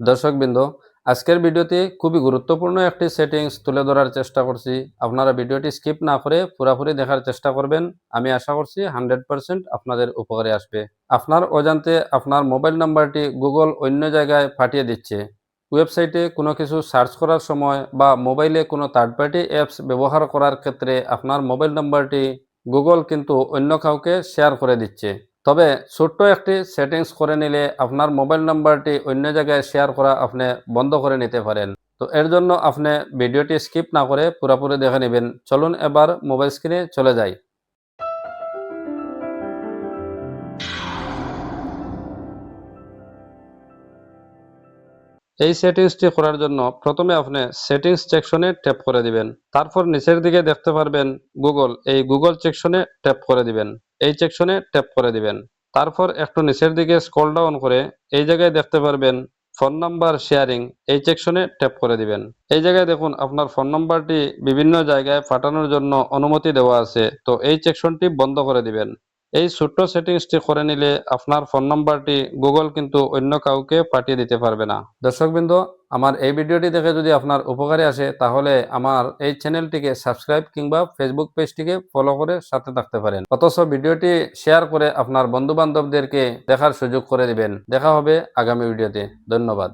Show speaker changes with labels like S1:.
S1: দর্শকবৃন্দ, আজকের ভিডিওতে খুবই গুরুত্বপূর্ণ একটি সেটিংস তুলে ধরার চেষ্টা করছি। আপনারা ভিডিওটি স্কিপ না করে পুরোপুরি দেখার চেষ্টা করবেন। আমি আশা করছি হান্ড্রেড পারসেন্ট আপনাদের উপকারে আসবে। আপনার অজান্তে আপনার মোবাইল নাম্বারটি গুগল অন্য জায়গায় পাঠিয়ে দিচ্ছে। ওয়েবসাইটে কোনো কিছু সার্চ করার সময় বা মোবাইলে কোনো থার্ড পার্টি অ্যাপস ব্যবহার করার ক্ষেত্রে আপনার মোবাইল নাম্বারটি গুগল কিন্তু অন্য কাউকে শেয়ার করে দিচ্ছে। তবে ছোট্ট একটি সেটিংস করে নিলে আপনার মোবাইল নাম্বারটি অন্য জায়গায় শেয়ার করা আপনি বন্ধ করে নিতে পারেন। তো এর জন্য আপনি ভিডিওটি স্কিপ না করে পুরোপুরি দেখে নেবেন। চলুন এবার মোবাইল স্ক্রিনে চলে যাই। এই সেটিংসটি করার জন্য প্রথমে আপনি সেটিংস সেকশনে ট্যাপ করে দিবেন। তারপর নিচের দিকে দেখতে পারবেন গুগল এই গুগল সেকশনে ট্যাপ করে দিবেন। এই সেকশনে ট্যাপ করে দিবেন। তারপর একটু নিচের দিকে স্ক্রল ডাউন করে এই জায়গায় দেখতে পারবেন ফোন নাম্বার শেয়ারিং এই সেকশনে ট্যাপ করে দিবেন। এই জায়গায় দেখুন আপনার ফোন নাম্বারটি বিভিন্ন জায়গায় পাঠানোর জন্য অনুমতি দেওয়া আছে, তো এই সেকশনটি বন্ধ করে দিবেন। এই ছোট্ট সেটিংসটি করে নিলে আপনার ফোন নাম্বারটি গুগল কিন্তু অন্য কাউকে পাঠিয়ে দিতে পারবে না। দর্শকবৃন্দ আমার এই ভিডিওটি দেখে যদি আপনার উপকারে আসে, তাহলে আমার এই চ্যানেলটিকে সাবস্ক্রাইব কিংবা ফেসবুক পেজটিকে ফলো করে সাথে থাকতে পারেন। অথচ ভিডিওটি শেয়ার করে আপনার বন্ধু বান্ধবদেরকে দেখার সুযোগ করে দিবেন। দেখা হবে আগামী ভিডিওতে। ধন্যবাদ।